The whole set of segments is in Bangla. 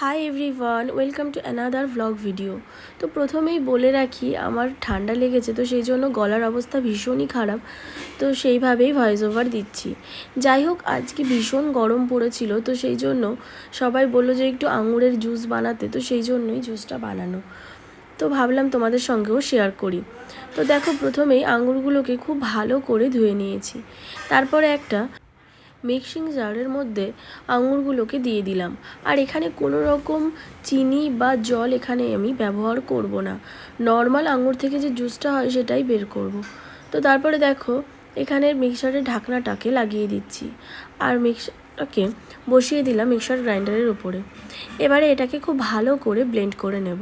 Hi everyone welcome to another vlog video তো প্রথমেই বলে রাখি, আমার ঠান্ডা লেগেছে, তো সেই জন্য গলার অবস্থা ভীষণই খারাপ। তো সেইভাবেই ভয়েস ওভার দিচ্ছি। যাই হোক, আজকে ভীষণ গরম পড়েছিল, তো সেই জন্য সবাই বলল যে একটু আঙুরের জুস বানাতে, তো সেই জন্যই জুসটা বানানো। তো ভাবলাম তোমাদের সঙ্গেও শেয়ার করি। তো দেখো, প্রথমেই আঙুরগুলোকে খুব ভালো করে ধুয়ে নিয়েছি। তারপরে একটা মিক্সিং জারের মধ্যে আঙুরগুলোকে দিয়ে দিলাম। আর এখানে কোনো রকম চিনি বা জল এখানে আমি ব্যবহার করব না। নর্মাল আঙুর থেকে যে জুসটা হয় সেটাই বের করব। তো তারপরে দেখো, এখানে মিক্সারের ঢাকনাটাকে লাগিয়ে দিচ্ছি। আর মিক্সারটাকে বসিয়ে দিলাম মিক্সার গ্রাইন্ডারের উপরে। এবারে এটাকে খুব ভালো করে ব্লেন্ড করে নেব।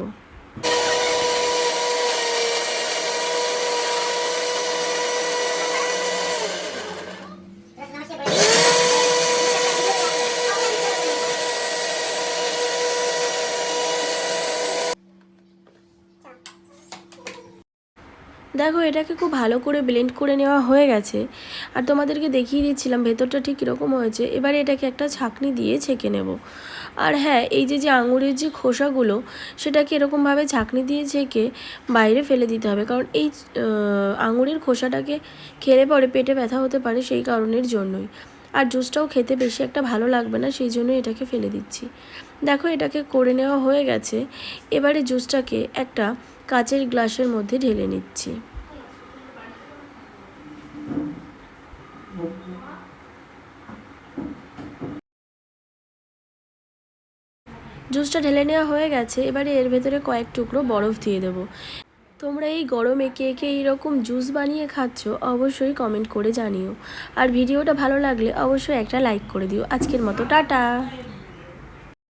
দেখো, এটাকে খুব ভালো করে ব্লেন্ড করে নেওয়া হয়ে গেছে। আর তোমাদেরকে দেখিয়ে দিচ্ছিলাম, ভেতরটা ঠিক কীরকম হয়েছে। এবারে এটাকে একটা ছাঁকনি দিয়ে ছেঁকে নেব। আর হ্যাঁ এই যে যে আঙুরের যে খোসাগুলো, সেটাকে এরকমভাবে ছাঁকনি দিয়ে ছেঁকে বাইরে ফেলে দিতে হবে। কারণ এই আঙুরের খোসাটাকে খেলে পরে পেটে ব্যথা হতে পারে সেই কারণের জন্যই। আর জুসটাও খেতে বেশি একটা ভালো লাগবে না, সেই জন্য এটাকে ফেলে দিচ্ছি। দেখো, এটাকে করে নেওয়া হয়ে গেছে। এবারে জুসটাকে একটা কাচের গ্লাসের মধ্যে ঢেলে নিচ্ছি। জুসটা ঢেলে নেওয়া হয়ে গেছে। এবারে এর ভেতরে কয়েক টুকরো বরফ দিয়ে দেবো। তোমরা এই গরমে কে কে এইরকম জুস বানিয়ে খাচ্ছ অবশ্যই কমেন্ট করে জানিও। আর ভিডিওটা ভালো লাগলে অবশ্যই একটা লাইক করে দিও। আজকের মতো, টাটা!